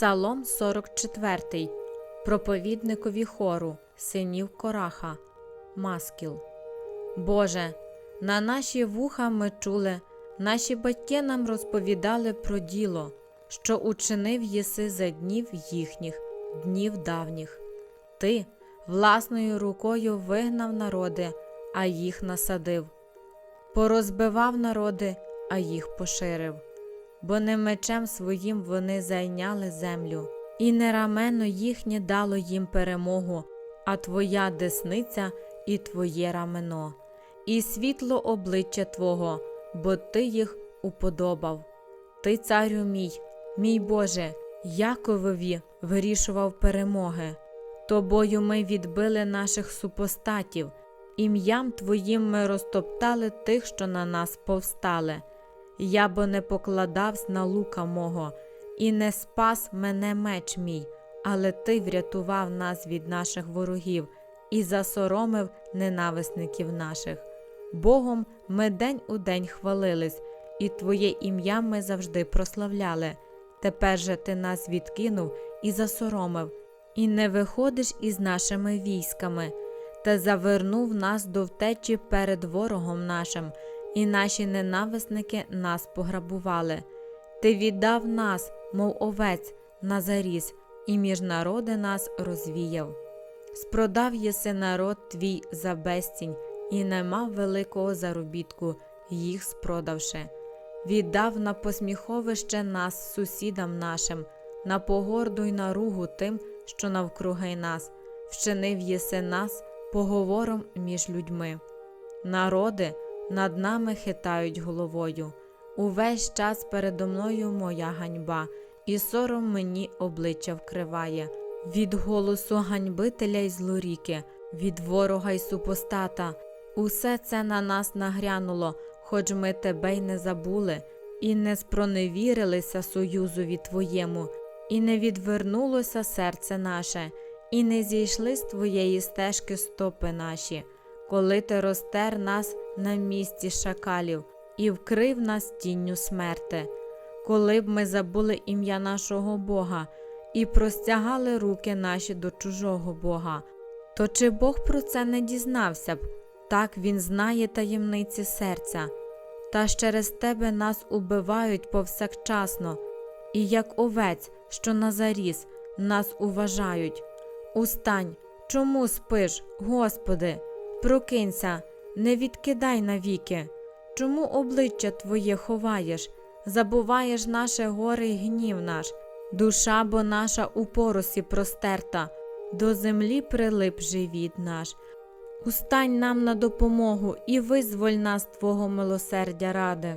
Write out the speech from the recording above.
Псалом 44. Проповідникові хору, синів Кораха, Маскіл. Боже, на наші вуха ми чули, наші батьки нам розповідали про діло, що учинив єси за днів їхніх, днів давніх. Ти власною рукою вигнав народи, а їх насадив, порозбивав народи, а їх поширив бо не мечем своїм вони зайняли землю, і не рамено їхнє дало їм перемогу, а твоя десниця і твоє рамено, і світло обличчя Твого, бо ти їх уподобав. Ти, царю мій, мій Боже, Яковові вирішував перемоги. Тобою ми відбили наших супостатів, ім'ям Твоїм ми розтоптали тих, що на нас повстали. Я бо не покладавсь на лука мого, і не спас мене меч мій, але ти врятував нас від наших ворогів і засоромив ненависників наших. Богом ми день у день хвалились, і Твоє ім'я ми завжди прославляли. Тепер же ти нас відкинув і засоромив, і не виходиш із нашими військами, та завернув нас до втечі перед ворогом нашим і наші ненависники нас пограбували. Ти віддав нас, мов овець, на заріз, і між народи нас розвіяв. Спродав єси народ твій за безцінь, і не мав великого заробітку, їх спродавши. Віддав на посміховище нас сусідам нашим, на погорду й наругу тим, що навкруги нас, вчинив єси нас поговором між людьми. Народи, над нами хитають головою. Увесь час передо мною моя ганьба, і сором мені обличчя вкриває. Від голосу ганьбителя й злоріки, від ворога й супостата. Усе це на нас нагрянуло, хоч ми тебе й не забули, і не спроневірилися союзові твоєму, і не відвернулося серце наше, і не зійшли з твоєї стежки стопи наші коли ти розтер нас на місці шакалів і вкрив нас тінню смерти, коли б ми забули ім'я нашого Бога і простягали руки наші до чужого Бога, то чи Бог про це не дізнався б? Так Він знає таємниці серця, та ж через тебе нас убивають повсякчасно, і як овець, що на заріз, нас уважають. Устань, чому спиш, Господи? Прокинься, не відкидай навіки. Чому обличчя Твоє ховаєш, забуваєш наше горе й гнів наш, душа бо наша у поросі простерта, до землі прилип живіт наш. Устань нам на допомогу і визволь нас Твого милосердя ради.